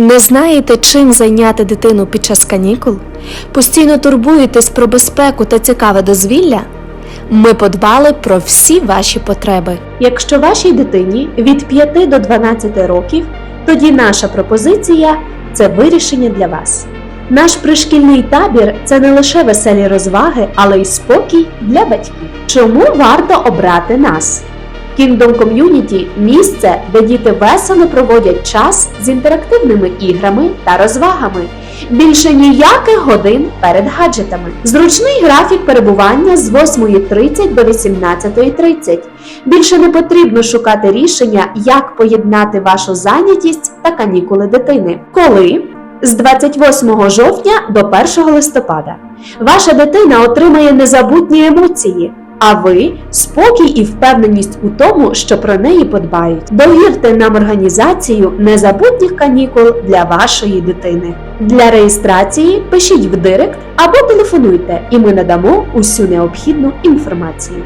Не знаєте, чим зайняти дитину під час канікул? Постійно турбуєтесь про безпеку та цікаве дозвілля? Ми подбали про всі ваші потреби. Якщо вашій дитині від 5 до 12 років, тоді наша пропозиція це вирішення для вас. Наш пришкільний табір це не лише веселі розваги, але й спокій для батьків. Чому варто обрати нас? Kingdom Community – місце, де діти весело проводять час з інтерактивними іграми та розвагами. Більше ніяких годин перед гаджетами. Зручний графік перебування з 8.30 до 18.30. Більше не потрібно шукати рішення, як поєднати вашу зайнятість та канікули дитини. Коли? З 28 жовтня до 1 листопада. Ваша дитина отримає незабутні емоції, а ви спокій і впевненість у тому, що про неї подбають. Довірте нам організацію незабутніх канікул для вашої дитини. Для реєстрації пишіть в директ або телефонуйте, і ми надамо усю необхідну інформацію.